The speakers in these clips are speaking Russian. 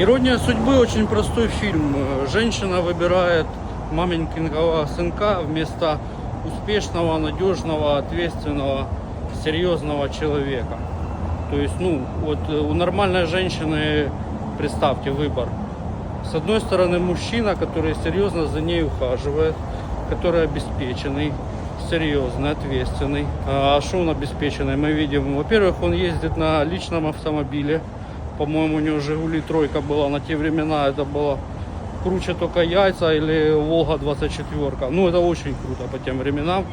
Ирония судьбы очень простой фильм. Женщина выбирает маменькиного сынка вместо успешного, надежного, ответственного, серьезного человека. То есть, ну, вот э, у нормальной женщины, представьте, выбор. С одной стороны, мужчина, который серьезно за ней ухаживает, который обеспеченный, серьезный, ответственный. А что он обеспеченный? Мы видим, во-первых, он ездит на личном автомобиле. По-моему, у него Жигули тройка была на те времена. Это было круче только яйца или Волга 24. Ну, это очень круто по тем временам.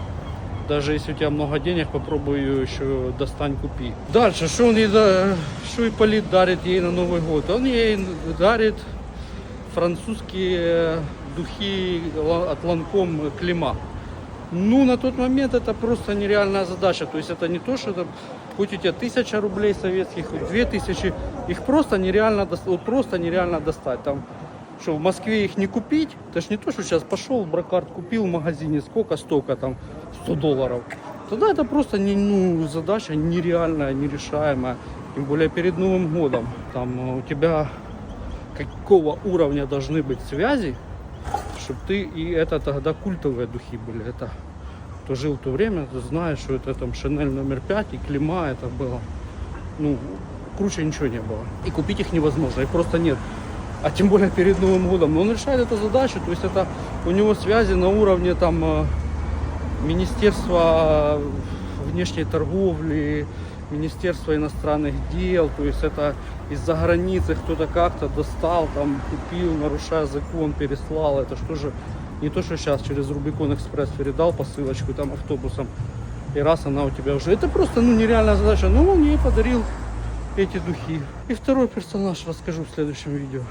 Даже если у тебя много денег, попробуй ее еще достань, купи. Дальше, что он ей, что Ипполит дарит ей на Новый год? Он ей дарит французские духи от Ланком Клима. Ну, на тот момент это просто нереальная задача. То есть это не то, что это, хоть у тебя тысяча рублей советских, хоть две тысячи, их просто нереально, вот просто нереально достать. Там, что в Москве их не купить, это ж не то, что сейчас пошел, бракард купил в магазине, сколько, столько, там, 100 долларов. Тогда это просто не, ну, задача нереальная, нерешаемая. Тем более перед Новым годом. Там у тебя какого уровня должны быть связи, чтобы ты, и это тогда культовые духи были. Это кто жил в то время, ты знаешь, что это там Шанель номер 5 и Клима это было. Ну, круче ничего не было. И купить их невозможно, их просто нет. А тем более перед Новым годом. Но он решает эту задачу, то есть это у него связи на уровне там э, Министерства внешней торговли, Министерства иностранных дел, то есть это из-за границы кто-то как-то достал, там купил, нарушая закон, переслал. Это что же не то, что сейчас через Рубикон Экспресс передал посылочку там автобусом, и раз она у тебя уже. Это просто ну, нереальная задача. Ну, он ей подарил эти духи. И второй персонаж расскажу в следующем видео.